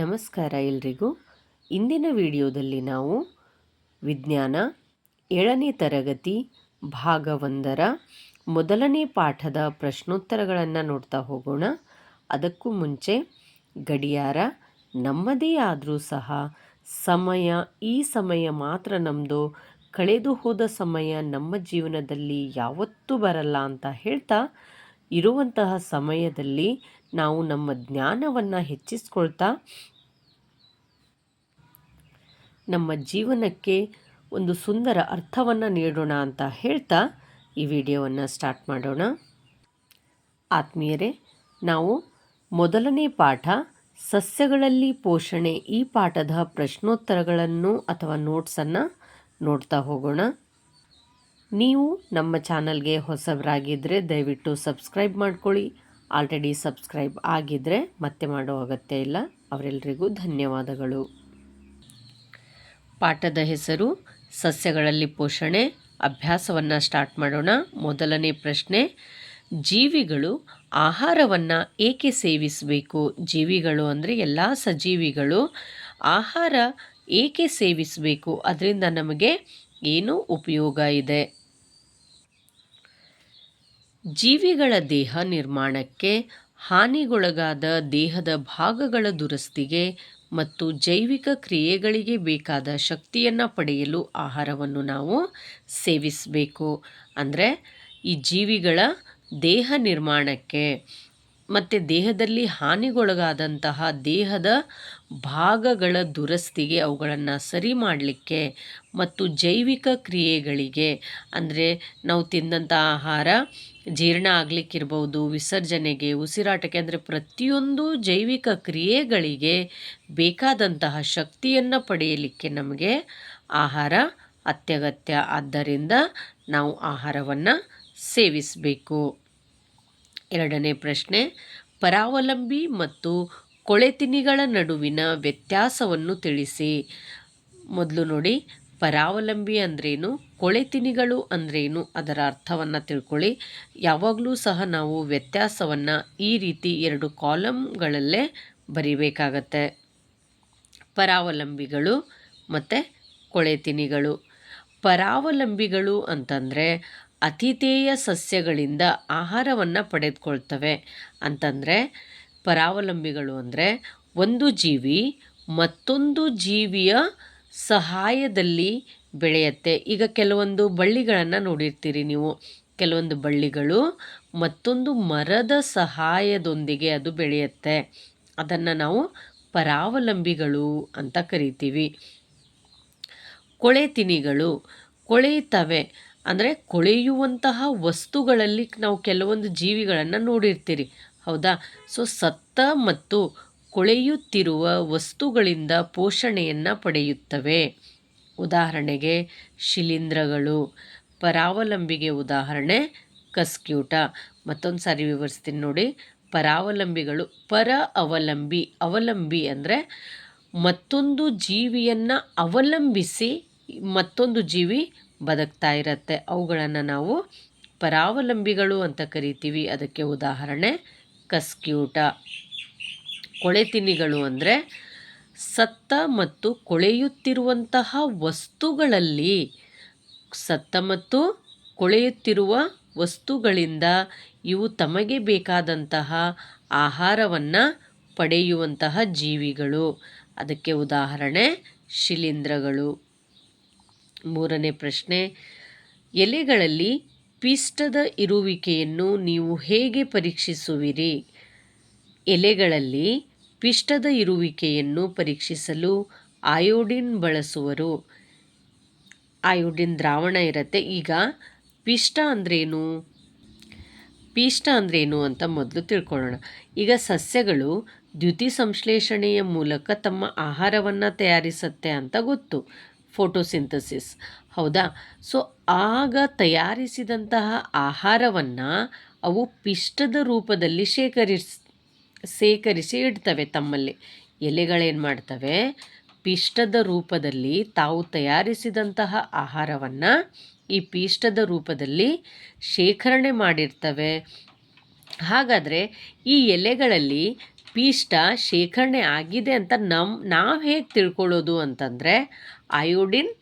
ನಮಸ್ಕಾರ ಎಲ್ರಿಗೂ. ಇಂದಿನ ವಿಡಿಯೋದಲ್ಲಿ ನಾವು ವಿಜ್ಞಾನ ಏಳನೇ ತರಗತಿ ಭಾಗ ಒಂದರ ಮೊದಲನೇ ಪಾಠದ ಪ್ರಶ್ನೋತ್ತರಗಳನ್ನು ನೋಡ್ತಾ ಹೋಗೋಣ. ಅದಕ್ಕೂ ಮುಂಚೆ ಗಡಿಯಾರ ನಮ್ಮದೇ ಆದರೂ ಸಹ ಸಮಯ ಈ ಸಮಯ ಮಾತ್ರ ನಮ್ಮದು ಕಳೆದು ಹೋದ ಸಮಯ ನಮ್ಮ ಜೀವನದಲ್ಲಿ ಯಾವತ್ತೂ ಬರಲ್ಲ ಅಂತ ಹೇಳ್ತಾ ಇರುವಂತಹ ಸಮಯದಲ್ಲಿ ನಾವು ನಮ್ಮ ಜ್ಞಾನವನ್ನು ಹೆಚ್ಚಿಸ್ಕೊಳ್ತಾ ನಮ್ಮ ಜೀವನಕ್ಕೆ ಒಂದು ಸುಂದರ ಅರ್ಥವನ್ನು ನೀಡೋಣ ಅಂತ ಹೇಳ್ತಾ ಈ ವಿಡಿಯೋವನ್ನು ಸ್ಟಾರ್ಟ್ ಮಾಡೋಣ. ಆತ್ಮೀಯರೇ, ನಾವು ಮೊದಲನೇ ಪಾಠ ಸಸ್ಯಗಳಲ್ಲಿ ಪೋಷಣೆ ಈ ಪಾಠದ ಪ್ರಶ್ನೋತ್ತರಗಳನ್ನು ಅಥವಾ ನೋಟ್ಸನ್ನು ನೋಡ್ತಾ ಹೋಗೋಣ. ನೀವು ನಮ್ಮ ಚಾನಲ್ಗೆ ಹೊಸಬರಾಗಿದ್ದರೆ ದಯವಿಟ್ಟು ಸಬ್ಸ್ಕ್ರೈಬ್ ಮಾಡ್ಕೊಳ್ಳಿ. ಆಲ್ರೆಡಿ ಸಬ್ಸ್ಕ್ರೈಬ್ ಆಗಿದ್ದರೆ ಮತ್ತೆ ಮಾಡೋ ಅಗತ್ಯ ಇಲ್ಲ. ಅವರೆಲ್ಲರಿಗೂ ಧನ್ಯವಾದಗಳು. ಪಾಠದ ಹೆಸರು, ಸಸ್ಯಗಳಲ್ಲಿ ಪೋಷಣೆ, ಅಭ್ಯಾಸವನ್ನು ಸ್ಟಾರ್ಟ್ ಮಾಡೋಣ. ಮೊದಲನೇ ಪ್ರಶ್ನೆ, ಜೀವಿಗಳು ಆಹಾರವನ್ನು ಏಕೆ ಸೇವಿಸಬೇಕು? ಜೀವಿಗಳು ಅಂದರೆ ಎಲ್ಲ ಸಜೀವಿಗಳು ಆಹಾರ ಏಕೆ ಸೇವಿಸಬೇಕು? ಅದರಿಂದ ನಮಗೆ ಏನು ಉಪಯೋಗ ಇದೆ? ಜೀವಿಗಳ ದೇಹ ನಿರ್ಮಾಣಕ್ಕೆ ಹಾನಿಗೊಳಗಾದ ದೇಹದ ಭಾಗಗಳ ದುರಸ್ತಿಗೆ ಮತ್ತು ಜೈವಿಕ ಕ್ರಿಯೆಗಳಿಗೆ ಬೇಕಾದ ಶಕ್ತಿಯನ್ನು ಪಡೆಯಲು ಆಹಾರವನ್ನು ನಾವು ಸೇವಿಸಬೇಕು. ಅಂದರೆ ಈ ಜೀವಿಗಳ ದೇಹ ನಿರ್ಮಾಣಕ್ಕೆ ಮತ್ತು ದೇಹದಲ್ಲಿ ಹಾನಿಗೊಳಗಾದಂತಹ ದೇಹದ ಭಾಗಗಳ ದುರಸ್ತಿಗೆ ಅವುಗಳನ್ನು ಸರಿ ಮಾಡಲಿಕ್ಕೆ ಮತ್ತು ಜೈವಿಕ ಕ್ರಿಯೆಗಳಿಗೆ, ಅಂದರೆ ನಾವು ತಿಂದಂಥ ಆಹಾರ, ಜೀರ್ಣ ಆಗಲಿಕ್ಕಿರ್ಬೋದು, ವಿಸರ್ಜನೆಗೆ, ಉಸಿರಾಟಕ್ಕೆ, ಅಂದರೆ ಪ್ರತಿಯೊಂದು ಜೈವಿಕ ಕ್ರಿಯೆಗಳಿಗೆ ಬೇಕಾದಂತಹ ಶಕ್ತಿಯನ್ನು ಪಡೆಯಲಿಕ್ಕೆ ನಮಗೆ ಆಹಾರ ಅತ್ಯಗತ್ಯ. ಆದ್ದರಿಂದ ನಾವು ಆಹಾರವನ್ನು ಸೇವಿಸಬೇಕು. ಎರಡನೇ ಪ್ರಶ್ನೆ, ಪರಾವಲಂಬಿ ಮತ್ತು ಕೊಳೆತಿನಿಗಳ ನಡುವಿನ ವ್ಯತ್ಯಾಸವನ್ನು ತಿಳಿಸಿ. ಮೊದಲು ನೋಡಿ, ಪರಾವಲಂಬಿ ಅಂದ್ರೇನು, ಕೊಳೆತಿನಿಗಳು ಅಂದ್ರೇನು ಅದರ ಅರ್ಥವನ್ನು ತಿಳ್ಕೊಳ್ಳಿ. ಯಾವಾಗಲೂ ಸಹ ನಾವು ವ್ಯತ್ಯಾಸವನ್ನು ಈ ರೀತಿ ಎರಡು ಕಾಲಮ್ಗಳಲ್ಲೇ ಬರೀಬೇಕಾಗತ್ತೆ. ಪರಾವಲಂಬಿಗಳು ಮತ್ತು ಕೊಳೆತಿನಿಗಳು. ಪರಾವಲಂಬಿಗಳು ಅಂತಂದರೆ ಅತಿಥೇಯ ಸಸ್ಯಗಳಿಂದ ಆಹಾರವನ್ನು ಪಡೆದುಕೊಳ್ತವೆ. ಅಂತಂದರೆ, ಪರಾವಲಂಬಿಗಳು ಅಂದರೆ ಒಂದು ಜೀವಿ ಮತ್ತೊಂದು ಜೀವಿಯ ಸಹಾಯದಲ್ಲಿ ಬೆಳೆಯುತ್ತೆ. ಈಗ ಕೆಲವೊಂದು ಬಳ್ಳಿಗಳನ್ನು ನೋಡಿರ್ತೀರಿ ನೀವು. ಕೆಲವೊಂದು ಬಳ್ಳಿಗಳು ಮತ್ತೊಂದು ಮರದ ಸಹಾಯದೊಂದಿಗೆ ಅದು ಬೆಳೆಯುತ್ತೆ. ಅದನ್ನು ನಾವು ಪರಾವಲಂಬಿಗಳು ಅಂತ ಕರಿತೀವಿ. ಕೊಳೆ ತಿನಿಗಳು ಕೊಳೆಯುತ್ತವೆ ಅಂದರೆ ಕೊಳೆಯುವಂತಹ ವಸ್ತುಗಳಲ್ಲಿ ನಾವು ಕೆಲವೊಂದು ಜೀವಿಗಳನ್ನು ನೋಡಿರ್ತೀರಿ. ಹೌದಾ? ಸೊ ಸತ್ತ ಮತ್ತು ಕೊಳೆಯುತ್ತಿರುವ ವಸ್ತುಗಳಿಂದ ಪೋಷಣೆಯನ್ನು ಪಡೆಯುತ್ತವೆ. ಉದಾಹರಣೆಗೆ ಶಿಲೀಂಧ್ರಗಳು, ಪರಾವಲಂಬಿಗೆ ಉದಾಹರಣೆ, ಕಸ್ಕ್ಯೂಟ. ಮತ್ತೊಂದು ಸಾರಿ ವಿವರಿಸ್ತೀನಿ ನೋಡಿ. ಪರಾವಲಂಬಿಗಳು, ಪರ ಅವಲಂಬಿ ಅವಲಂಬಿ ಅಂದರೆ ಮತ್ತೊಂದು ಜೀವಿಯನ್ನು ಅವಲಂಬಿಸಿ ಮತ್ತೊಂದು ಜೀವಿ ಬದುಕ್ತಾ ಇರುತ್ತೆ. ಅವುಗಳನ್ನು ನಾವು ಪರಾವಲಂಬಿಗಳು ಅಂತ ಕರಿತೀವಿ. ಅದಕ್ಕೆ ಉದಾಹರಣೆ, ಕಸ್ಕ್ಯೂಟ. ಕೊಳೆತಿನಿಗಳು ಅಂದರೆ ಸತ್ತ ಮತ್ತು ಕೊಳೆಯುತ್ತಿರುವಂತಹ ವಸ್ತುಗಳಲ್ಲಿ, ಸತ್ತ ಮತ್ತು ಕೊಳೆಯುತ್ತಿರುವ ವಸ್ತುಗಳಿಂದ ಇವು ತಮಗೆ ಬೇಕಾದಂತಹ ಆಹಾರವನ್ನು ಪಡೆಯುವಂತಹ ಜೀವಿಗಳು. ಅದಕ್ಕೆ ಉದಾಹರಣೆ, ಶಿಲೀಂಧ್ರಗಳು. ಮೂರನೇ ಪ್ರಶ್ನೆ, ಎಲೆಗಳಲ್ಲಿ ಪಿಷ್ಟದ ಇರುವಿಕೆಯನ್ನು ನೀವು ಹೇಗೆ ಪರೀಕ್ಷಿಸುವಿರಿ? ಎಲೆಗಳಲ್ಲಿ ಪಿಷ್ಟದ ಇರುವಿಕೆಯನ್ನು ಪರೀಕ್ಷಿಸಲು ಆಯೋಡಿನ್ ಬಳಸುವರು. ಆಯೋಡಿನ್ ದ್ರಾವಣ ಇರುತ್ತೆ. ಈಗ ಪಿಷ್ಟ ಅಂದ್ರೇನು? ಪಿಷ್ಟ ಅಂದ್ರೇನು ಅಂತ ಮೊದಲು ತಿಳ್ಕೊಳ್ಳೋಣ. ಈಗ ಸಸ್ಯಗಳು ದ್ಯುತಿ ಸಂಶ್ಲೇಷಣೆಯ ಮೂಲಕ ತಮ್ಮ ಆಹಾರವನ್ನು ತಯಾರಿಸುತ್ತೆ ಅಂತ ಗೊತ್ತು. ಫೋಟೋಸಿಂಥಸಿಸ್. ಹೌದಾ? ಸೊ, ಆಗ ತಯಾರಿಸಿದಂತಹ ಆಹಾರವನ್ನು ಅವು ಪಿಷ್ಟದ ರೂಪದಲ್ಲಿ ಶೇಖರಿಸ್, ಶೇಖರಿಸಿ ಇಡ್ತವೆ ತಮ್ಮಲ್ಲಿ. ಎಲೆಗಳೇನು ಮಾಡ್ತವೆ? ಪಿಷ್ಟದ ರೂಪದಲ್ಲಿ ತಾವು ತಯಾರಿಸಿದಂತಹ ಆಹಾರವನ್ನು ಈ ಪಿಷ್ಟದ ರೂಪದಲ್ಲಿ ಶೇಖರಣೆ ಮಾಡಿರ್ತವೆ. ಹಾಗಾದರೆ ಈ ಎಲೆಗಳಲ್ಲಿ ಪಿಷ್ಟ ಶೇಖರಣೆ ಆಗಿದೆ ಅಂತ ನಮ್ಮ ನಾವು ಹೇಗೆ ತಿಳ್ಕೊಳ್ಳೋದು ಅಂತಂದರೆ ಅಯೋಡಿನ್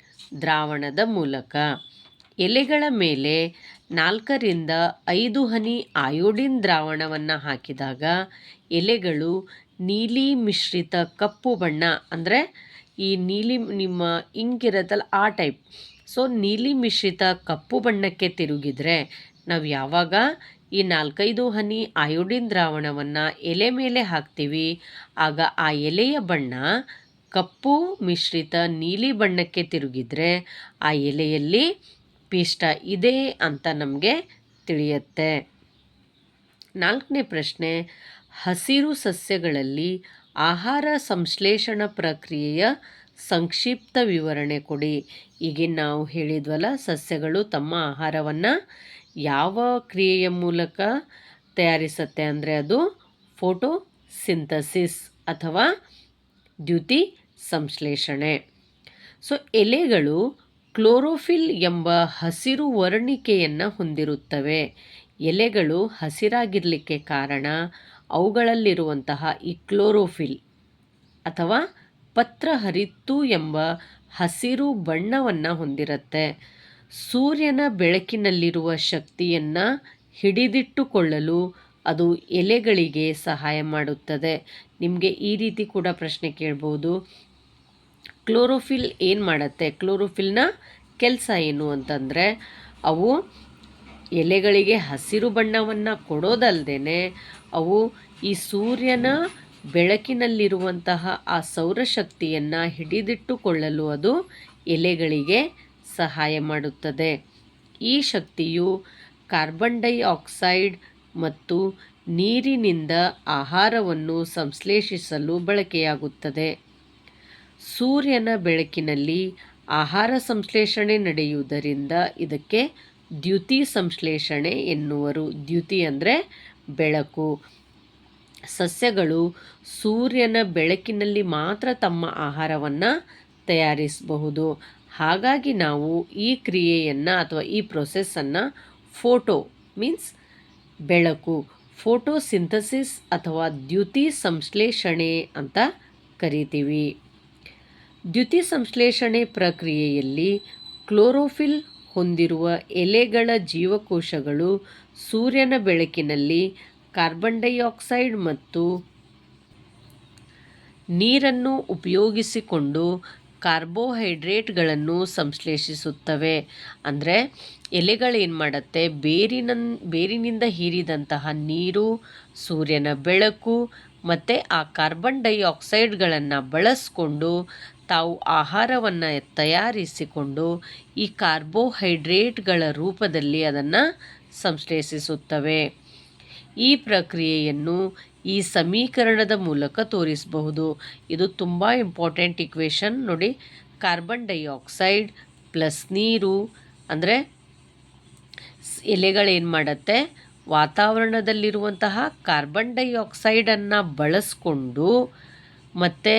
ದ್ರಾವಣದ ಮೂಲಕ. ಎಲೆಗಳ ಮೇಲೆ ನಾಲ್ಕರಿಂದ ಐದು ಹನಿ ಅಯೋಡಿನ್ ದ್ರಾವಣವನ್ನು ಹಾಕಿದಾಗ ಎಲೆಗಳು ನೀಲಿ ಮಿಶ್ರಿತ ಕಪ್ಪು ಬಣ್ಣ ಅಂದರೆ ಈ ನೀಲಿ ನಿಮ್ಮ ಇಂಕ್ ಆ ಟೈಪ್. ಸೊ ನೀಲಿ ಮಿಶ್ರಿತ ಕಪ್ಪು ಬಣ್ಣಕ್ಕೆ ತಿರುಗಿದರೆ ನಾವು ಯಾವಾಗ ಈ ನಾಲ್ಕೈದು ಹನಿ ಅಯೋಡಿನ್ ದ್ರಾವಣವನ್ನು ಎಲೆ ಮೇಲೆ ಹಾಕ್ತೀವಿ. ಆಗ ಆ ಎಲೆಯ ಬಣ್ಣ ಕಪ್ಪು ಮಿಶ್ರಿತ ನೀಲಿ ಬಣ್ಣಕ್ಕೆ ತಿರುಗಿದರೆ ಆ ಎಲೆಯಲ್ಲಿ ಪಿಷ್ಟ ಇದೆ ಅಂತ ನಮಗೆ ತಿಳಿಯುತ್ತೆ. ನಾಲ್ಕನೇ ಪ್ರಶ್ನೆ, ಹಸಿರು ಸಸ್ಯಗಳಲ್ಲಿ ಆಹಾರ ಸಂಶ್ಲೇಷಣ ಪ್ರಕ್ರಿಯೆಯ ಸಂಕ್ಷಿಪ್ತ ವಿವರಣೆ ಕೊಡಿ. ಈಗಿನ ನಾವು ಹೇಳಿದ್ವಲ್ಲ, ಸಸ್ಯಗಳು ತಮ್ಮ ಆಹಾರವನ್ನು ಯಾವ ಕ್ರಿಯೆಯ ಮೂಲಕ ತಯಾರಿಸುತ್ತೆ ಅಂದರೆ ಅದು ಫೋಟೋ ಸಿಂಥಸಿಸ್ ಅಥವಾ ದ್ಯುತಿ ಸಂಶ್ಲೇಷಣೆ. ಸೊ, ಎಲೆಗಳು ಕ್ಲೋರೋಫಿಲ್ ಎಂಬ ಹಸಿರು ವರ್ಣಿಕೆಯನ್ನು ಹೊಂದಿರುತ್ತವೆ. ಎಲೆಗಳು ಹಸಿರಾಗಿರಲಿಕ್ಕೆ ಕಾರಣ ಅವುಗಳಲ್ಲಿರುವಂತಹ ಈ ಕ್ಲೋರೋಫಿಲ್ ಅಥವಾ ಪತ್ರ ಹರಿತು ಎಂಬ ಹಸಿರು ಬಣ್ಣವನ್ನು ಹೊಂದಿರುತ್ತೆ. ಸೂರ್ಯನ ಬೆಳಕಿನಲ್ಲಿರುವ ಶಕ್ತಿಯನ್ನು ಹಿಡಿದಿಟ್ಟುಕೊಳ್ಳಲು ಅದು ಎಲೆಗಳಿಗೆ ಸಹಾಯ ಮಾಡುತ್ತದೆ. ನಿಮಗೆ ಈ ರೀತಿ ಕೂಡ ಪ್ರಶ್ನೆ ಕೇಳ್ಬೋದು. ಕ್ಲೋರೋಫಿಲ್ ಏನು ಮಾಡುತ್ತೆ? ಕ್ಲೋರೋಫಿಲ್ನ ಕೆಲಸ ಏನು ಅಂತಂದರೆ, ಅವು ಎಲೆಗಳಿಗೆ ಹಸಿರು ಬಣ್ಣವನ್ನು ಕೊಡೋದಲ್ಲದೆ ಅವು ಈ ಸೂರ್ಯನ ಬೆಳಕಿನಲ್ಲಿರುವಂತಹ ಆ ಸೌರಶಕ್ತಿಯನ್ನು ಹಿಡಿದಿಟ್ಟುಕೊಳ್ಳಲು ಅದು ಎಲೆಗಳಿಗೆ ಸಹಾಯ ಮಾಡುತ್ತದೆ. ಈ ಶಕ್ತಿಯು ಕಾರ್ಬನ್ ಡೈಆಕ್ಸೈಡ್ ಮತ್ತು ನೀರಿನಿಂದ ಆಹಾರವನ್ನು ಸಂಶ್ಲೇಷಿಸಲು ಬಳಕೆಯಾಗುತ್ತದೆ. ಸೂರ್ಯನ ಬೆಳಕಿನಲ್ಲಿ ಆಹಾರ ಸಂಶ್ಲೇಷಣೆ ನಡೆಯುವುದರಿಂದ ಇದಕ್ಕೆ ದ್ಯುತಿ ಸಂಶ್ಲೇಷಣೆ ಎನ್ನುವರು. ದ್ಯುತಿ ಅಂದರೆ ಬೆಳಕು. ಸಸ್ಯಗಳು ಸೂರ್ಯನ ಬೆಳಕಿನಲ್ಲಿ ಮಾತ್ರ ತಮ್ಮ ಆಹಾರವನ್ನು ತಯಾರಿಸಬಹುದು. ಹಾಗಾಗಿ ನಾವು ಈ ಕ್ರಿಯೆಯನ್ನು ಅಥವಾ ಈ ಪ್ರೊಸೆಸ್ಸನ್ನು ಫೋಟೋ ಮೀನ್ಸ್ ಬೆಳಕು ಫೋಟೋ ಸಿಂಥಸಿಸ್ ಅಥವಾ ದ್ಯುತಿ ಸಂಶ್ಲೇಷಣೆ ಅಂತ ಕರಿತೀವಿ. ದ್ಯುತಿ ಸಂಶ್ಲೇಷಣೆ ಪ್ರಕ್ರಿಯೆಯಲ್ಲಿ ಕ್ಲೋರೋಫಿಲ್ ಹೊಂದಿರುವ ಎಲೆಗಳ ಜೀವಕೋಶಗಳು ಸೂರ್ಯನ ಬೆಳಕಿನಲ್ಲಿ ಕಾರ್ಬನ್ ಡೈಆಕ್ಸೈಡ್ ಮತ್ತು ನೀರನ್ನು ಉಪಯೋಗಿಸಿಕೊಂಡು ಕಾರ್ಬೋಹೈಡ್ರೇಟ್ಗಳನ್ನು ಸಂಶ್ಲೇಷಿಸುತ್ತವೆ. ಅಂದರೆ ಎಲೆಗಳೇನು ಮಾಡುತ್ತೆ? ಬೇರಿನ ಬೇರಿನಿಂದ ಹೀರಿದಂತಹ ನೀರು, ಸೂರ್ಯನ ಬೆಳಕು ಮತ್ತು ಆ ಕಾರ್ಬನ್ ಡೈಆಕ್ಸೈಡ್ಗಳನ್ನು ಬಳಸ್ಕೊಂಡು ತಾವು ಆಹಾರವನ್ನು ತಯಾರಿಸಿಕೊಂಡು ಈ ಕಾರ್ಬೋಹೈಡ್ರೇಟ್ಗಳ ರೂಪದಲ್ಲಿ ಅದನ್ನು ಸಂಶ್ಲೇಷಿಸುತ್ತವೆ. ಈ ಪ್ರಕ್ರಿಯೆಯನ್ನು ಈ ಸಮೀಕರಣದ ಮೂಲಕ ತೋರಿಸಬಹುದು. ಇದು ತುಂಬ ಇಂಪಾರ್ಟೆಂಟ್ ಇಕ್ವೇಷನ್ ನೋಡಿ ಕಾರ್ಬನ್ ಡೈಆಕ್ಸೈಡ್ ಪ್ಲಸ್ ನೀರು. ಅಂದರೆ ಎಲೆಗಳೇನು ಮಾಡುತ್ತೆ? ವಾತಾವರಣದಲ್ಲಿರುವಂತಹ ಕಾರ್ಬನ್ ಡೈಆಕ್ಸೈಡನ್ನು ಬಳಸ್ಕೊಂಡು ಮತ್ತು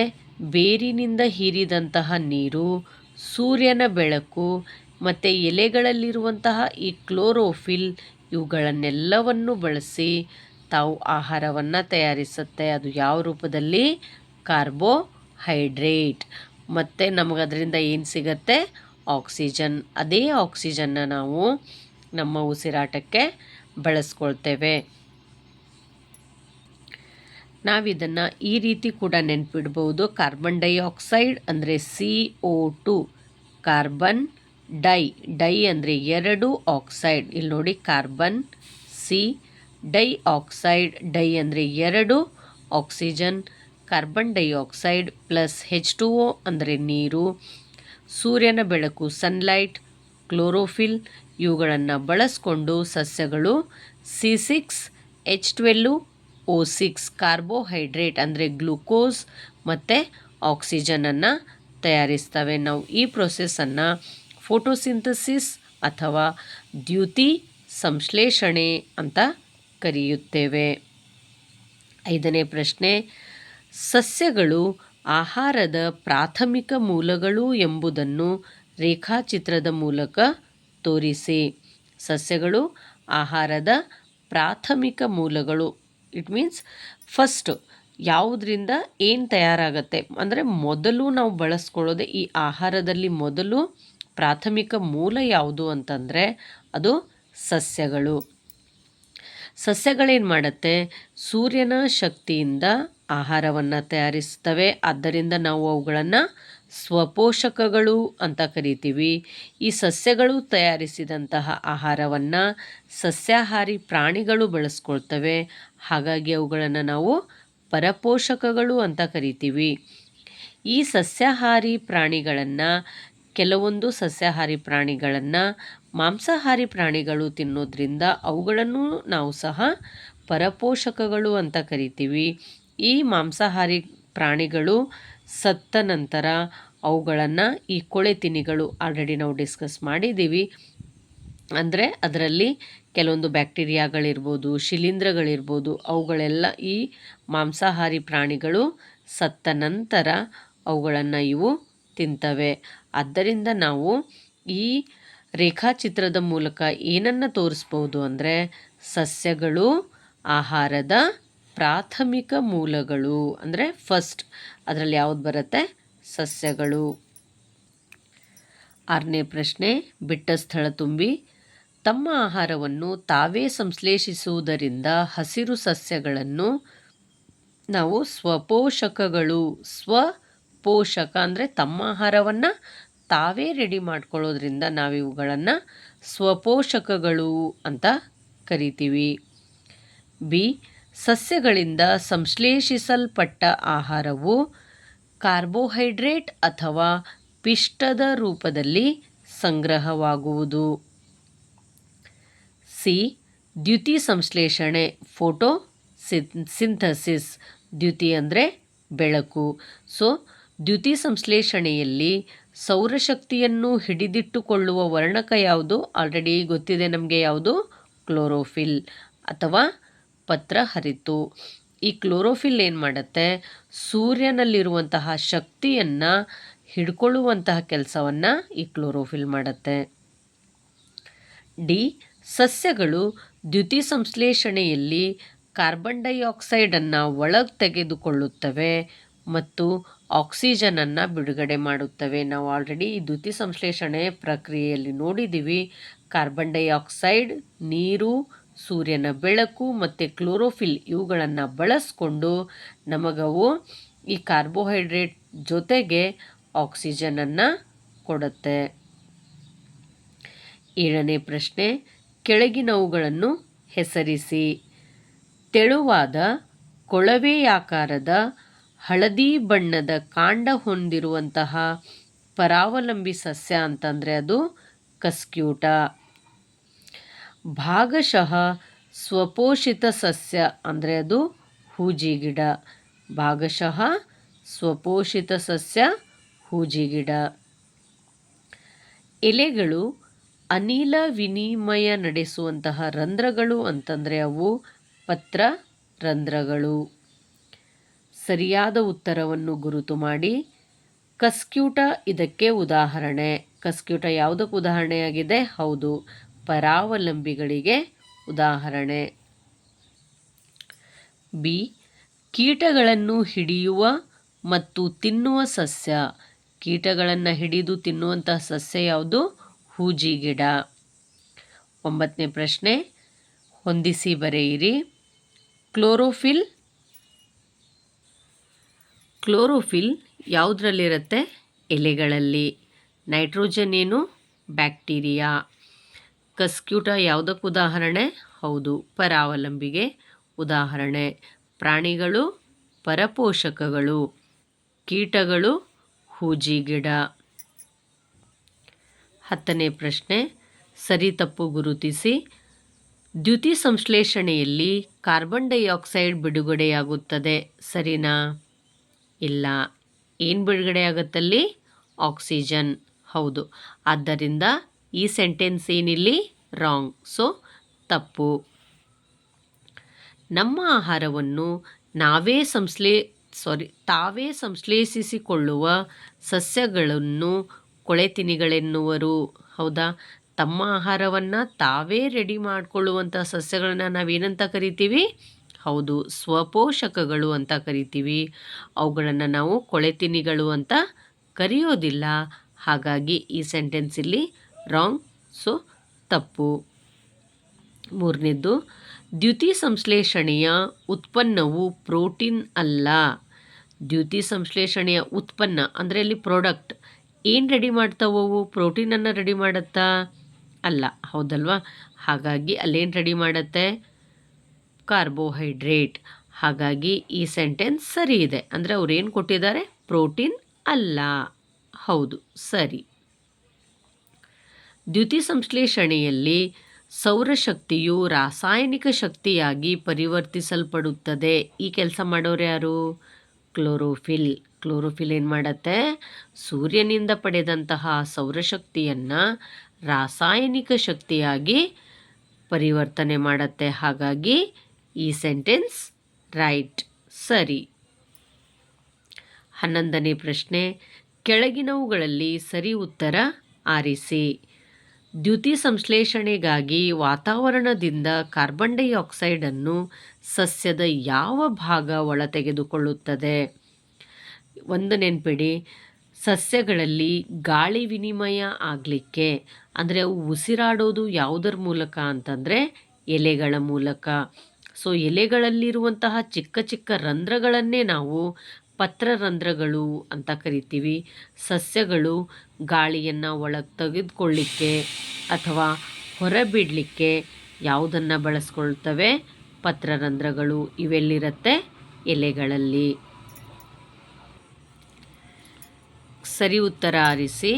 ಬೇರಿನಿಂದ ಹೀರಿದಂತಹ ನೀರು, ಸೂರ್ಯನ ಬೆಳಕು, ಮತ್ತು ಎಲೆಗಳಲ್ಲಿರುವಂತಹ ಈ ಕ್ಲೋರೋಫಿಲ್ ಇವುಗಳನ್ನೆಲ್ಲವನ್ನು ಬಳಸಿ ತಾವು ಆಹಾರವನ್ನು ತಯಾರಿಸುತ್ತೆ. ಅದು ಯಾವ ರೂಪದಲ್ಲಿ? ಕಾರ್ಬೋಹೈಡ್ರೇಟ್. ಮತ್ತು ನಮಗೆ ಅದರಿಂದ ಏನು ಸಿಗತ್ತೆ? ಆಕ್ಸಿಜನ್. ಅದೇ ಆಕ್ಸಿಜನ್ನ ನಾವು ನಮ್ಮ ಉಸಿರಾಟಕ್ಕೆ ಬಳಸ್ಕೊಳ್ತೇವೆ. ನಾವಿದನ್ನು ಈ ರೀತಿ ಕೂಡ ನೆನ್ಪಿಡ್ಬೋದು. ಕಾರ್ಬನ್ ಡೈಆಕ್ಸೈಡ್ ಅಂದರೆ C O two. Carbon di di ಅಂದರೆ ಎರಡು ಆಕ್ಸೈಡ್. ಇಲ್ಲಿ ನೋಡಿ carbon C, di oxide, di ಅಂದರೆ ಎರಡು oxygen, carbon dioxide plus H two O ಅಂದರೆ ನೀರು. ಸೂರ್ಯನ ಬೆಳಕು ಸನ್ಲೈಟ್, ಕ್ಲೋರೋಫಿಲ್ ಇವುಗಳನ್ನು ಬಳಸ್ಕೊಂಡು ಸಸ್ಯಗಳು C six, H twelve O six carbohydrate ಅಂದರೆ ಗ್ಲುಕೋಸ್ ಮತ್ತು ಆಕ್ಸಿಜನನ್ನು ತಯಾರಿಸ್ತವೆ. ನಾವು ಈ ಪ್ರೊಸೆಸನ್ನು ಫೋಟೋಸಿಂಥಸಿಸ್ ಅಥವಾ ದ್ಯುತಿ ಸಂಶ್ಲೇಷಣೆ ಅಂತ ಕರೆಯುತ್ತೇವೆ. ಐದನೇ ಪ್ರಶ್ನೆ, ಸಸ್ಯಗಳು ಆಹಾರದ ಪ್ರಾಥಮಿಕ ಮೂಲಗಳು ಎಂಬುದನ್ನು ರೇಖಾಚಿತ್ರದ ಮೂಲಕ ತೋರಿಸಿ. ಸಸ್ಯಗಳು ಆಹಾರದ ಪ್ರಾಥಮಿಕ ಮೂಲಗಳು. ಇಟ್ ಮೀನ್ಸ್ ಫಸ್ಟ್ ಯಾವುದರಿಂದ ಏನು ತಯಾರಾಗತ್ತೆ? ಅಂದರೆ ಮೊದಲು ನಾವು ಬಳಸ್ಕೊಳ್ಳೋದೆ ಈ ಆಹಾರದಲ್ಲಿ ಮೊದಲು ಪ್ರಾಥಮಿಕ ಮೂಲ ಯಾವುದು ಅಂತಂದರೆ ಅದು ಸಸ್ಯಗಳು. ಸಸ್ಯಗಳೇನು ಮಾಡುತ್ತೆ? ಸೂರ್ಯನ ಶಕ್ತಿಯಿಂದ ಆಹಾರವನ್ನು ತಯಾರಿಸ್ತವೆ. ಆದ್ದರಿಂದ ನಾವು ಅವುಗಳನ್ನು ಸ್ವಪೋಷಕಗಳು ಅಂತ ಕರಿತೀವಿ. ಈ ಸಸ್ಯಗಳು ತಯಾರಿಸಿದಂತಹ ಆಹಾರವನ್ನು ಸಸ್ಯಾಹಾರಿ ಪ್ರಾಣಿಗಳು ಬಳಸ್ಕೊಳ್ತವೆ. ಹಾಗಾಗಿ ಅವುಗಳನ್ನು ನಾವು ಪರಪೋಷಕಗಳು ಅಂತ ಕರಿತೀವಿ. ಈ ಸಸ್ಯಾಹಾರಿ ಪ್ರಾಣಿಗಳನ್ನು ಕೆಲವೊಂದು ಸಸ್ಯಾಹಾರಿ ಪ್ರಾಣಿಗಳನ್ನು ಮಾಂಸಾಹಾರಿ ಪ್ರಾಣಿಗಳು ತಿನ್ನೋದ್ರಿಂದ ಅವುಗಳನ್ನು ನಾವು ಸಹ ಪರಪೋಷಕಗಳು ಅಂತ ಕರಿತೀವಿ. ಈ ಮಾಂಸಾಹಾರಿ ಪ್ರಾಣಿಗಳು ಸತ್ತ ನಂತರ ಅವುಗಳನ್ನು ಈ ಕೊಳೆ ತಿನಿಗಳು ಆಲ್ರೆಡಿ ನಾವು ಡಿಸ್ಕಸ್ ಮಾಡಿದ್ದೀವಿ. ಅಂದರೆ ಅದರಲ್ಲಿ ಕೆಲವೊಂದು ಬ್ಯಾಕ್ಟೀರಿಯಾಗಳಿರ್ಬೋದು, ಶಿಲೀಂಧ್ರಗಳಿರ್ಬೋದು, ಅವುಗಳೆಲ್ಲ ಈ ಮಾಂಸಾಹಾರಿ ಪ್ರಾಣಿಗಳು ಸತ್ತ ನಂತರ ಅವುಗಳನ್ನು ಇವು ತಿಂತವೆ. ಆದ್ದರಿಂದ ನಾವು ಈ ರೇಖಾಚಿತ್ರದ ಮೂಲಕ ಏನನ್ನು ತೋರಿಸ್ಬೋದು ಅಂದರೆ ಸಸ್ಯಗಳು, ಆಹಾರದ ಪ್ರಾಥಮಿಕ ಮೂಲಗಳು ಅಂದರೆ ಫಸ್ಟ್ ಅದರಲ್ಲಿ ಯಾವುದು ಬರುತ್ತೆ? ಸಸ್ಯಗಳು. ಆರನೇ ಪ್ರಶ್ನೆ, ಬಿಟ್ಟ ಸ್ಥಳ ತುಂಬಿ. ತಮ್ಮ ಆಹಾರವನ್ನು ತಾವೇ ಸಂಶ್ಲೇಷಿಸುವುದರಿಂದ ಹಸಿರು ಸಸ್ಯಗಳನ್ನು ನಾವು ಸ್ವಪೋಷಕಗಳು ಸ್ವಪೋಷಕ ಅಂದರೆ ತಮ್ಮ ಆಹಾರವನ್ನು ತಾವೇ ರೆಡಿ ಮಾಡ್ಕೊಳ್ಳೋದ್ರಿಂದ ನಾವು ಇವುಗಳನ್ನು ಸ್ವಪೋಷಕಗಳು ಅಂತ ಕರಿತೀವಿ. ಬಿ, ಸಸ್ಯಗಳಿಂದ ಸಂಶ್ಲೇಷಿಸಲ್ಪಟ್ಟ ಆಹಾರವು ಕಾರ್ಬೋಹೈಡ್ರೇಟ್ ಅಥವಾ ಪಿಷ್ಟದ ರೂಪದಲ್ಲಿ ಸಂಗ್ರಹವಾಗುವುದು. ಸಿ, ದ್ಯುತಿ ಸಂಶ್ಲೇಷಣೆ, ಫೋಟೋ ಸಿಂಥಸಿಸ್, ದ್ಯುತಿ ಅಂದರೆ ಬೆಳಕು. ಸೊ ದ್ಯುತಿ ಸಂಶ್ಲೇಷಣೆಯಲ್ಲಿ ಸೌರಶಕ್ತಿಯನ್ನು ಹಿಡಿದಿಟ್ಟುಕೊಳ್ಳುವ ವರ್ಣಕ ಯಾವುದು? ಆಲ್ರೆಡಿ ಗೊತ್ತಿದೆ ನಮಗೆ ಯಾವುದು? ಕ್ಲೋರೋಫಿಲ್ ಅಥವಾ ಪತ್ರ ಹರಿತು. ಈ ಕ್ಲೋರೋಫಿಲ್ ಏನು ಮಾಡುತ್ತೆ? ಸೂರ್ಯನಲ್ಲಿರುವಂತಹ ಶಕ್ತಿಯನ್ನು ಹಿಡ್ಕೊಳ್ಳುವಂತಹ ಕೆಲಸವನ್ನು ಈ ಕ್ಲೋರೋಫಿಲ್ ಮಾಡುತ್ತೆ. ಡಿ. ಸಸ್ಯಗಳು ದ್ಯುತಿ ಸಂಶ್ಲೇಷಣೆಯಲ್ಲಿ ಕಾರ್ಬನ್ ಡೈಆಕ್ಸೈಡನ್ನು ಒಳಗೆ ತೆಗೆದುಕೊಳ್ಳುತ್ತವೆ ಮತ್ತು ಆಕ್ಸಿಜನನ್ನು ಬಿಡುಗಡೆ ಮಾಡುತ್ತವೆ. ನಾವು ಆಲ್ರೆಡಿ ಈ ದ್ಯುತಿ ಸಂಶ್ಲೇಷಣೆ ಪ್ರಕ್ರಿಯೆಯಲ್ಲಿ ನೋಡಿದ್ದೀವಿ. ಕಾರ್ಬನ್ ಡೈಆಕ್ಸೈಡ್, ನೀರು, ಸೂರ್ಯನ ಬೆಳಕು ಮತ್ತು ಕ್ಲೋರೋಫಿಲ್ ಇವುಗಳನ್ನು ಬಳಸ್ಕೊಂಡು ನಮಗವು ಈ ಕಾರ್ಬೋಹೈಡ್ರೇಟ್ ಜೊತೆಗೆ ಆಕ್ಸಿಜನನ್ನು ಕೊಡುತ್ತೆ. ಏಳನೇ ಪ್ರಶ್ನೆ, ಕೆಳಗಿನವುಗಳನ್ನು ಹೆಸರಿಸಿ. ತೆಳುವಾದ ಕೊಳವೆಯಾಕಾರದ ಹಳದಿ ಬಣ್ಣದ ಕಾಂಡ ಹೊಂದಿರುವಂತಹ ಪರಾವಲಂಬಿ ಸಸ್ಯ ಅಂತಂದರೆ ಅದು ಕಸ್ಕ್ಯೂಟ. ಭಾಗಶಃ ಸ್ವಪೋಷಿತ ಸಸ್ಯ ಅಂದರೆ ಅದು ಹೂಜಿ ಗಿಡ ಭಾಗಶಃ ಸ್ವಪೋಷಿತ ಸಸ್ಯ ಹೂಜಿ ಗಿಡ ಎಲೆಗಳು ಅನಿಲ ವಿನಿಮಯ ನಡೆಸುವಂತಹ ರಂಧ್ರಗಳು ಅಂತಂದರೆ ಅವು ಪತ್ರ ರಂಧ್ರಗಳು ಸರಿಯಾದ ಉತ್ತರವನ್ನು ಗುರುತು ಮಾಡಿ. ಕಸ್ಕ್ಯೂಟ ಇದಕ್ಕೆ ಉದಾಹರಣೆ. ಕಸ್ಕ್ಯೂಟ ಯಾವುದಕ್ಕೆ ಉದಾಹರಣೆಯಾಗಿದೆ? ಹೌದು, ಪರಾವಲಂಬಿಗಳಿಗೆ ಉದಾಹರಣೆ. ಬಿ, ಕೀಟಗಳನ್ನು ಹಿಡಿಯುವ ಮತ್ತು ತಿನ್ನುವ ಸಸ್ಯ. ಕೀಟಗಳನ್ನು ಹಿಡಿದು ತಿನ್ನುವಂತಹ ಸಸ್ಯ ಯಾವುದು? ಹೂಜಿ ಗಿಡ. ಒಂಬತ್ತನೇ ಪ್ರಶ್ನೆ, ಹೊಂದಿಸಿ ಬರೆಯಿರಿ. ಕ್ಲೋರೋಫಿಲ್ ಕ್ಲೋರೋಫಿಲ್ ಯಾವುದರಲ್ಲಿರುತ್ತೆ? ಎಲೆಗಳಲ್ಲಿ. ನೈಟ್ರೋಜನ್ ಏನು? ಬ್ಯಾಕ್ಟೀರಿಯಾ. ಕಸ್ಕ್ಯೂಟ ಯಾವುದಕ್ಕೆ ಉದಾಹರಣೆ? ಹೌದು, ಪರಾವಲಂಬಿಗೆ ಉದಾಹರಣೆ. ಪ್ರಾಣಿಗಳು, ಪರಪೋಷಕಗಳು. ಕೀಟಗಳು, ಹೂಜಿ ಗಿಡ. ಹತ್ತನೇ ಪ್ರಶ್ನೆ, ಸರಿ ತಪ್ಪು ಗುರುತಿಸಿ. ದ್ಯುತಿ ಸಂಶ್ಲೇಷಣೆಯಲ್ಲಿ ಕಾರ್ಬನ್ ಡೈಆಕ್ಸೈಡ್ ಬಿಡುಗಡೆಯಾಗುತ್ತದೆ. ಸರಿನಾ? ಇಲ್ಲ, ಏನು ಬಿಡುಗಡೆ ಆಗುತ್ತಲ್ಲಿ? ಆಕ್ಸಿಜನ್. ಹೌದು. ಆದ್ದರಿಂದ ಈ ಸೆಂಟೆನ್ಸ್ ಏನಿಲ್ಲಿ? ರಾಂಗ್. ಸೊ, ತಪ್ಪು. ನಮ್ಮ ಆಹಾರವನ್ನು ನಾವೇ ಸಂಶ್ಲೇ ಸಾರಿ, ತಾವೇ ಸಂಶ್ಲೇಷಿಸಿಕೊಳ್ಳುವ ಸಸ್ಯಗಳನ್ನು ಕೊಳೆತಿನಿಗಳೆನ್ನುವರು. ಹೌದಾ? ತಮ್ಮ ಆಹಾರವನ್ನು ತಾವೇ ರೆಡಿ ಮಾಡಿಕೊಳ್ಳುವಂಥ ಸಸ್ಯಗಳನ್ನು ನಾವೇನಂತ ಕರಿತೀವಿ? ಹೌದು, ಸ್ವಪೋಷಕಗಳು ಅಂತ ಕರಿತೀವಿ. ಅವುಗಳನ್ನು ನಾವು ಕೊಳೆತಿನಿಗಳು ಅಂತ ಕರೆಯೋದಿಲ್ಲ. ಹಾಗಾಗಿ ಈ ಸೆಂಟೆನ್ಸ್ ಇಲ್ಲಿ ರಾಂಗ್, ಸೊ ತಪ್ಪು. ಮೂರನೇದ್ದು, ದ್ಯುತಿ ಸಂಶ್ಲೇಷಣೆಯ ಉತ್ಪನ್ನವು ಪ್ರೋಟೀನ್ ಅಲ್ಲ. ದ್ಯುತಿ ಸಂಶ್ಲೇಷಣೆಯ ಉತ್ಪನ್ನ ಅಂದರೆ ಅಲ್ಲಿ ಪ್ರಾಡಕ್ಟ್ ಏನು ರೆಡಿ ಮಾಡ್ತಾವವು ಪ್ರೋಟೀನನ್ನು ರೆಡಿ ಮಾಡುತ್ತಾ? ಅಲ್ಲ, ಹೌದಲ್ವಾ? ಹಾಗಾಗಿ ಅಲ್ಲೇನು ರೆಡಿ ಮಾಡುತ್ತೆ? ಕಾರ್ಬೋಹೈಡ್ರೇಟ್ ಹಾಗಾಗಿ ಈ ಸೆಂಟೆನ್ಸ್ ಸರಿ ಇದೆ. ಅಂದರೆ ಅವ್ರು ಏನು ಕೊಟ್ಟಿದ್ದಾರೆ? ಪ್ರೋಟೀನ್ ಅಲ್ಲ. ಹೌದು, ಸರಿ. ದ್ಯುತಿ ಸಂಶ್ಲೇಷಣೆಯಲ್ಲಿ ಸೌರಶಕ್ತಿಯು ರಾಸಾಯನಿಕ ಶಕ್ತಿಯಾಗಿ ಪರಿವರ್ತಿಸಲ್ಪಡುತ್ತದೆ. ಈ ಕೆಲಸ ಮಾಡೋರು ಯಾರು? ಕ್ಲೋರೋಫಿಲ್. ಕ್ಲೋರೋಫಿಲ್ ಏನು ಮಾಡತ್ತೆ? ಸೂರ್ಯನಿಂದ ಪಡೆದಂತಹ ಸೌರಶಕ್ತಿಯನ್ನು ರಾಸಾಯನಿಕ ಶಕ್ತಿಯಾಗಿ ಪರಿವರ್ತನೆ ಮಾಡತ್ತೆ. ಹಾಗಾಗಿ ಈ ಸೆಂಟೆನ್ಸ್ ರೈಟ್ ಸರಿ. ಹನ್ನೊಂದನೇ ಪ್ರಶ್ನೆ, ಕೆಳಗಿನವುಗಳಲ್ಲಿ ಸರಿ ಉತ್ತರ ಆರಿಸಿ. ದ್ಯುತಿ ಸಂಶ್ಲೇಷಣೆಗಾಗಿ ವಾತಾವರಣದಿಂದ ಕಾರ್ಬನ್ ಡೈಆಕ್ಸೈಡನ್ನು ಸಸ್ಯದ ಯಾವ ಭಾಗ ಒಳ ತೆಗೆದುಕೊಳ್ಳುತ್ತದೆ ಒಂದು ನೆನ್ಪಿಡಿ, ಸಸ್ಯಗಳಲ್ಲಿ ಗಾಳಿ ವಿನಿಮಯ ಆಗಲಿಕ್ಕೆ, ಅಂದರೆ ಅವು ಉಸಿರಾಡೋದು ಯಾವುದರ ಮೂಲಕ ಅಂತಂದರೆ ಎಲೆಗಳ ಮೂಲಕ. ಸೊ ಎಲೆಗಳಲ್ಲಿರುವಂತಹ ಚಿಕ್ಕ ಚಿಕ್ಕ ರಂಧ್ರಗಳನ್ನೇ ನಾವು ಪತ್ರರಂಧ್ರಗಳು ಅಂತ ಕರಿತೀವಿ. ಸಸ್ಯಗಳು ಗಾಳಿಯನ್ನು ಒಳಗೆ ತೆಗೆದುಕೊಳ್ಳಿಕ್ಕೆ ಅಥವಾ ಹೊರಬಿಡಲಿಕ್ಕೆ ಯಾವುದನ್ನು ಬಳಸ್ಕೊಳ್ತವೆ? ಪತ್ರರಂಧ್ರಗಳು ಇವೆಲ್ಲಿರುತ್ತೆ? ಎಲೆಗಳಲ್ಲಿ. ಸರಿ, ಉತ್ತರ ಆರಿಸಿ.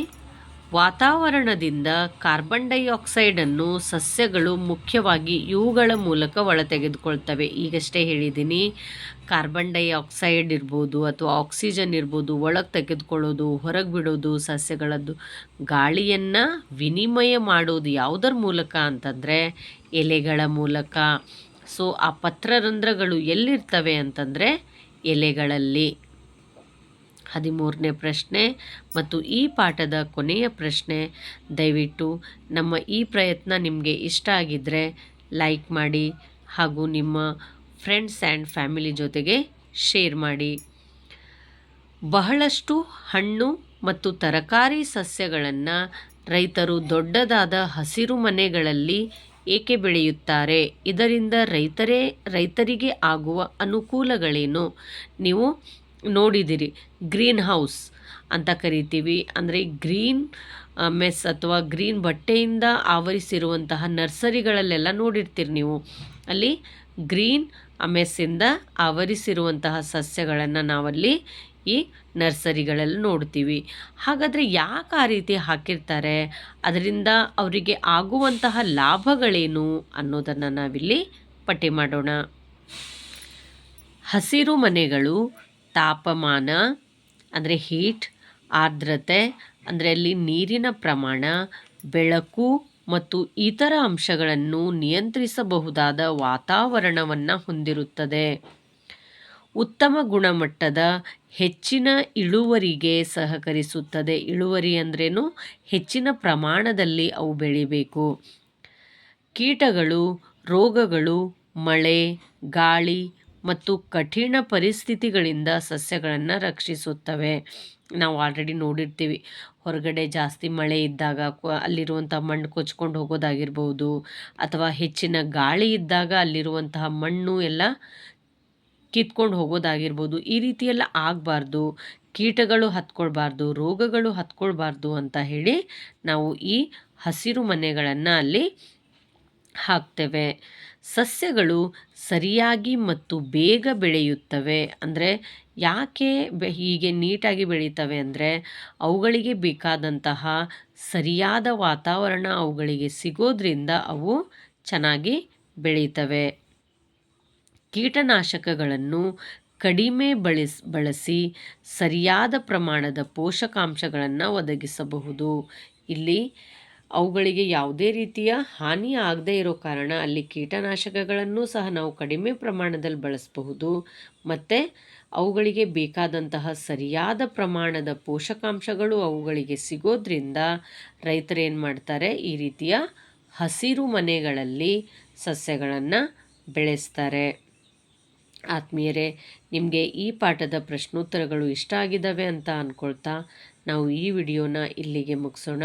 ವಾತಾವರಣದಿಂದ ಕಾರ್ಬನ್ ಡೈಆಕ್ಸೈಡನ್ನು ಸಸ್ಯಗಳು ಮುಖ್ಯವಾಗಿ ಇವುಗಳ ಮೂಲಕ ಒಳತೆಗೆದುಕೊಳ್ತವೆ. ಈಗಷ್ಟೇ ಹೇಳಿದ್ದೀನಿ, ಕಾರ್ಬನ್ ಡೈಆಕ್ಸೈಡ್ ಇರ್ಬೋದು ಅಥವಾ ಆಕ್ಸಿಜನ್ ಇರ್ಬೋದು, ಒಳಗೆ ತೆಗೆದುಕೊಳ್ಳೋದು, ಹೊರಗೆ ಬಿಡೋದು, ಸಸ್ಯಗಳದ್ದು ಗಾಳಿಯನ್ನು ವಿನಿಮಯ ಮಾಡೋದು ಯಾವುದರ ಮೂಲಕ ಅಂತಂದರೆ ಎಲೆಗಳ ಮೂಲಕ. ಸೊ, ಆ ಪತ್ರರಂಧ್ರಗಳು ಎಲ್ಲಿರ್ತವೆ ಅಂತಂದರೆ ಎಲೆಗಳಲ್ಲಿ. ಹದಿಮೂರನೇ ಪ್ರಶ್ನೆ ಮತ್ತು ಈ ಪಾಠದ ಕೊನೆಯ ಪ್ರಶ್ನೆ. ದಯವಿಟ್ಟು ನಮ್ಮ ಈ ಪ್ರಯತ್ನ ನಿಮಗೆ ಇಷ್ಟ ಆಗಿದ್ದರೆ ಲೈಕ್ ಮಾಡಿ ಹಾಗೂ ನಿಮ್ಮ ಫ್ರೆಂಡ್ಸ್ ಆ್ಯಂಡ್ ಫ್ಯಾಮಿಲಿ ಜೊತೆಗೆ ಶೇರ್ ಮಾಡಿ. ಬಹಳಷ್ಟು ಹಣ್ಣು ಮತ್ತು ತರಕಾರಿ ಸಸ್ಯಗಳನ್ನು ರೈತರು ದೊಡ್ಡದಾದ ಹಸಿರು ಮನೆಗಳಲ್ಲಿ ಏಕೆ ಬೆಳೆಯುತ್ತಾರೆ? ಇದರಿಂದ ರೈತರೇ, ರೈತರಿಗೆ ಆಗುವ ಅನುಕೂಲಗಳೇನು? ನೀವು ನೋಡಿದಿರಿ. ಗ್ರೀನ್ ಹೌಸ್ ಅಂತ ಕರಿತೀವಿ. ಅಂದರೆ ಗ್ರೀನ್ ಮೆಸ್ ಅಥವಾ ಗ್ರೀನ್ ಬಟ್ಟೆಯಿಂದ ಆವರಿಸಿರುವಂತಹ ನರ್ಸರಿಗಳಲ್ಲೆಲ್ಲ ನೋಡಿರ್ತೀರಿ ನೀವು. ಅಲ್ಲಿ ಗ್ರೀನ್ ಮೆಸ್ಸಿಂದ ಆವರಿಸಿರುವಂತಹ ಸಸ್ಯಗಳನ್ನು ನಾವಲ್ಲಿ ಈ ನರ್ಸರಿಗಳಲ್ಲಿ ನೋಡ್ತೀವಿ. ಹಾಗಾದರೆ ಯಾಕೆ ಆ ರೀತಿ ಹಾಕಿರ್ತಾರೆ? ಅದರಿಂದ ಅವರಿಗೆ ಆಗುವಂತಹ ಲಾಭಗಳೇನು ಅನ್ನೋದನ್ನು ನಾವಿಲ್ಲಿ ಪಟ್ಟಿ ಮಾಡೋಣ. ಹಸಿರು ಮನೆಗಳು ತಾಪಮಾನ, ಅಂದರೆ ಹೀಟ್ ಆರ್ದ್ರತೆ, ಅಂದರೆ ಅಲ್ಲಿ ನೀರಿನ ಪ್ರಮಾಣ, ಬೆಳಕು ಮತ್ತು ಇತರ ಅಂಶಗಳನ್ನು ನಿಯಂತ್ರಿಸಬಹುದಾದ ವಾತಾವರಣವನ್ನು ಹೊಂದಿರುತ್ತದೆ. ಉತ್ತಮ ಗುಣಮಟ್ಟದ ಹೆಚ್ಚಿನ ಇಳುವರಿಗೆ ಸಹಕರಿಸುತ್ತದೆ. ಇಳುವರಿ ಅಂದ್ರೇನು? ಹೆಚ್ಚಿನ ಪ್ರಮಾಣದಲ್ಲಿ ಅವು ಬೆಳಿಬೇಕು. ಕೀಟಗಳು, ರೋಗಗಳು, ಮಳೆ, ಗಾಳಿ ಮತ್ತು ಕಠಿಣ ಪರಿಸ್ಥಿತಿಗಳಿಂದ ಸಸ್ಯಗಳನ್ನು ರಕ್ಷಿಸುತ್ತವೆ. ನಾವು ಆಲ್ರೆಡಿ ನೋಡಿರ್ತೀವಿ. ಹೊರಗಡೆ ಜಾಸ್ತಿ ಮಳೆ ಇದ್ದಾಗ ಅಲ್ಲಿರುವಂಥ ಮಣ್ಣು ಕೊಚ್ಕೊಂಡು ಹೋಗೋದಾಗಿರ್ಬೋದು, ಅಥವಾ ಹೆಚ್ಚಿನ ಗಾಳಿ ಇದ್ದಾಗ ಅಲ್ಲಿರುವಂತಹ ಮಣ್ಣು ಎಲ್ಲ ಕಿತ್ಕೊಂಡು ಹೋಗೋದಾಗಿರ್ಬೋದು, ಈ ರೀತಿಯೆಲ್ಲ ಆಗಬಾರ್ದು. ಕೀಟಗಳು ಹತ್ಕೊಳ್ಬಾರ್ದು, ರೋಗಗಳು ಹತ್ಕೊಳ್ಬಾರ್ದು ಅಂತ ಹೇಳಿ ನಾವು ಈ ಹಸಿರು ಮನೆಗಳನ್ನು ಅಲ್ಲಿ ಹಾಕ್ತೇವೆ. ಸಸ್ಯಗಳು ಸರಿಯಾಗಿ ಮತ್ತು ಬೇಗ ಬೆಳೆಯುತ್ತವೆ. ಅಂದರೆ ಯಾಕೆ ಹೀಗೆ ನೀಟಾಗಿ ಬೆಳೀತವೆ ಅಂದರೆ ಅವುಗಳಿಗೆ ಬೇಕಾದಂತಹ ಸರಿಯಾದ ವಾತಾವರಣ ಅವುಗಳಿಗೆ ಸಿಗೋದ್ರಿಂದ ಅವು ಚೆನ್ನಾಗಿ ಬೆಳೀತವೆ. ಕೀಟನಾಶಕಗಳನ್ನು ಕಡಿಮೆ ಬಳಸ್, ಬಳಸಿ ಸರಿಯಾದ ಪ್ರಮಾಣದ ಪೋಷಕಾಂಶಗಳನ್ನು ಒದಗಿಸಬಹುದು. ಇಲ್ಲಿ ಅವುಗಳಿಗೆ ಯಾವುದೇ ರೀತಿಯ ಹಾನಿ ಆಗದೇ ಇರೋ ಕಾರಣ ಅಲ್ಲಿ ಕೀಟನಾಶಕಗಳನ್ನು ಸಹ ನಾವು ಕಡಿಮೆ ಪ್ರಮಾಣದಲ್ಲಿ ಬಳಸಬಹುದು. ಮತ್ತು ಅವುಗಳಿಗೆ ಬೇಕಾದಂತಹ ಸರಿಯಾದ ಪ್ರಮಾಣದ ಪೋಷಕಾಂಶಗಳು ಅವುಗಳಿಗೆ ಸಿಗೋದ್ರಿಂದ ರೈತರು ಏನು ಮಾಡ್ತಾರೆ? ಈ ರೀತಿಯ ಹಸಿರು ಮನೆಗಳಲ್ಲಿ ಸಸ್ಯಗಳನ್ನು ಬೆಳೆಸ್ತಾರೆ. ಆತ್ಮೀಯರೇ, ನಿಮಗೆ ಈ ಪಾಠದ ಪ್ರಶ್ನೋತ್ತರಗಳು ಇಷ್ಟ ಆಗಿದ್ದಾವೆ ಅಂತ ಅಂದ್ಕೊಳ್ತಾ ನಾವು ಈ ವಿಡಿಯೋನ ಇಲ್ಲಿಗೆ ಮುಗಿಸೋಣ.